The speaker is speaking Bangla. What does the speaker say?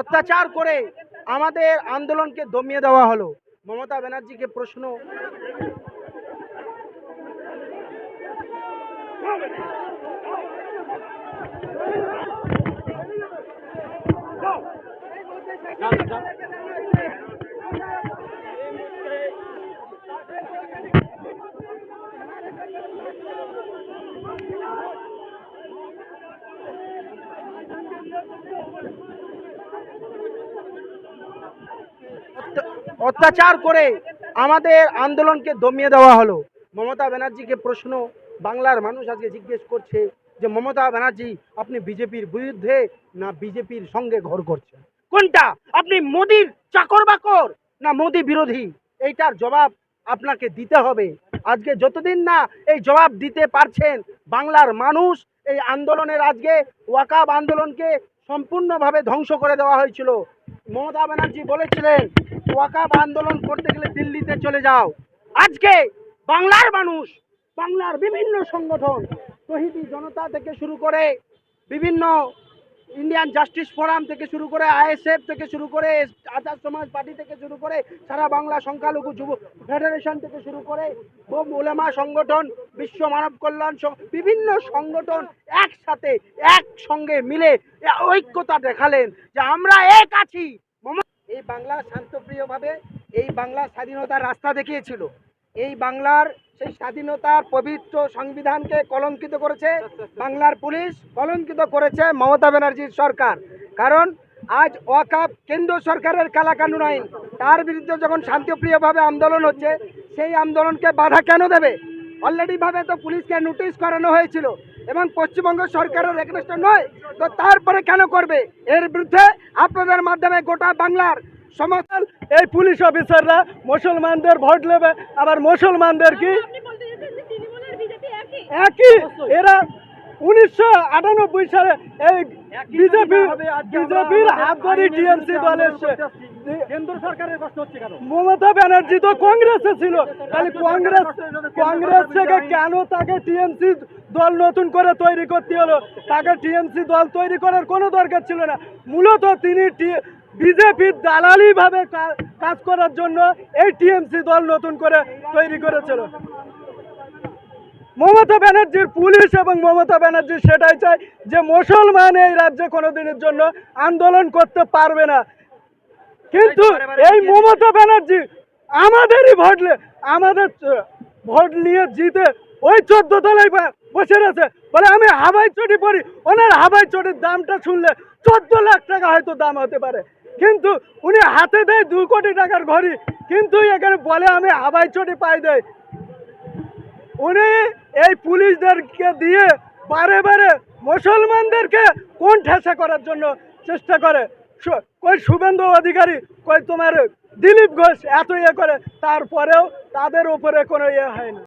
অত্যাচার করে আমাদের আন্দোলনকে দমিয়ে দেওয়া হলো। মমতা ব্যানার্জিকে প্রশ্ন। অত্যাচার করে আমাদের আন্দোলনকে দমিয়ে দেওয়া হলো। মমতা ব্যানার্জিকে প্রশ্ন বাংলার মানুষ আজকে জিজ্ঞেস করছে যে, মমতা ব্যানার্জি, আপনি বিজেপির বিরুদ্ধে না বিজেপির সঙ্গে ঘর করছেন? কোনটা? আপনি মোদির চাকর বাকর না মোদি বিরোধী? এইটার জবাব আপনাকে দিতে হবে। আজকে যতদিন না এই জবাব দিতে পারছেন বাংলার মানুষ, এই আন্দোলনের আজকে ওয়াকাব আন্দোলনকে সম্পূর্ণভাবে ধ্বংস করে দেওয়া হয়েছিল। মমতা ব্যানার্জি বলেছিলেন ওয়াকাব আন্দোলন করতে গেলে দিল্লিতে চলে যাও। আজকে বাংলার মানুষ, বাংলার বিভিন্ন সংগঠন শহীদি জনতা থেকে শুরু করে বিভিন্ন ইন্ডিয়ান জাস্টিস ফোরাম থেকে শুরু করে আইএসএফ থেকে শুরু করে আজাদ সমাজ পার্টি থেকে শুরু করে সারা বাংলা সংখ্যালঘু যুব ফেডারেশন থেকে শুরু করে বোম ওলেমা সংগঠন, বিশ্ব মানব কল্যাণ বিভিন্ন সংগঠন একসাথে, একসঙ্গে মিলে ঐক্যতা দেখালেন যে আমরা এক আছি। এই বাংলা শান্তপ্রিয়ভাবে এই বাংলা স্বাধীনতার রাস্তা দেখিয়েছিল। এই বাংলার সেই স্বাধীনতার পবিত্র সংবিধানকে কলঙ্কিত করেছে বাংলার পুলিশ, কলঙ্কিত করেছে মমতা ব্যানার্জির সরকার। কারণ আজ ওয়াকাপ কেন্দ্র সরকারের কালাকানুন আইন, তার বিরুদ্ধে যখন শান্তিপ্রিয়ভাবে আন্দোলন হচ্ছে, সেই আন্দোলনকে বাধা কেন দেবে? অলরেডিভাবে তো পুলিশকে নোটিশ করানো হয়েছিল এবং পশ্চিমবঙ্গ সরকারের এগনেস্ট নয়, তো তারপরে কেন করবে? এর বিরুদ্ধে আপনাদের মাধ্যমে গোটা বাংলার সমস্ত এই পুলিশ অফিসাররা মুসলমানদের ভোট নেবে আবার মুসলমানদের কি? আপনি বলতে চাইছেন যে তৃণমূলের বিজেপি একই? একই। এরা উনিশশো আটানব্বই সালে এই বিজেপি বিজেপির হাত ধরে টিএমসি দল এসছে। কেন্দ্র সরকারের কষ্ট হচ্ছে কেন? মমতা ব্যানার্জি তো কংগ্রেসে ছিল। তাহলে কংগ্রেস কংগ্রেস থেকে কেন তাকে টিএমসি দল নতুন করে তৈরি করতে হলো? তাকে টিএমসি দল তৈরি করার কোনো দরকার ছিল না। মূলত তিনি বিজেপির দালালি ভাবে কাজ করার জন্য এই টিএমসি দল নতুন করে তৈরি করেছিল। মমতা ব্যানার্জির পুলিশ এবং মমতা ব্যানার্জি সেটাই চায় যে মুসলমান এই রাজ্যে কোনোদিনের জন্য আন্দোলন করতে পারবে না। কিন্তু এই মমতা ব্যানার্জি আমাদেরই ভোটলে আমাদের ভোট নিয়ে জিতে ওই চোদ্দ তলায় বসে রয়েছে। বলে আমি হাবাই চটি পরি ওনার হাবাই চটির দামটা শুনলে চোদ্দ লাখ টাকা হয়তো দাম হতে পারে। কিন্তু উনি হাতে দেয় দু কোটি টাকার ঘড়ি। কিন্তু এখানে বলে আমি হাবাই চটি পাই দেয় উনি এই পুলিশদেরকে দিয়ে বারে বারে মুসলমানদেরকে কোন ঠেসা করার জন্য চেষ্টা করে? কই শুভেন্দু অধিকারী, কই তোমার দিলীপ ঘোষ এত ইয়ে করে, তারপরেও তাদের উপরে কোনো ইয়ে হয় না।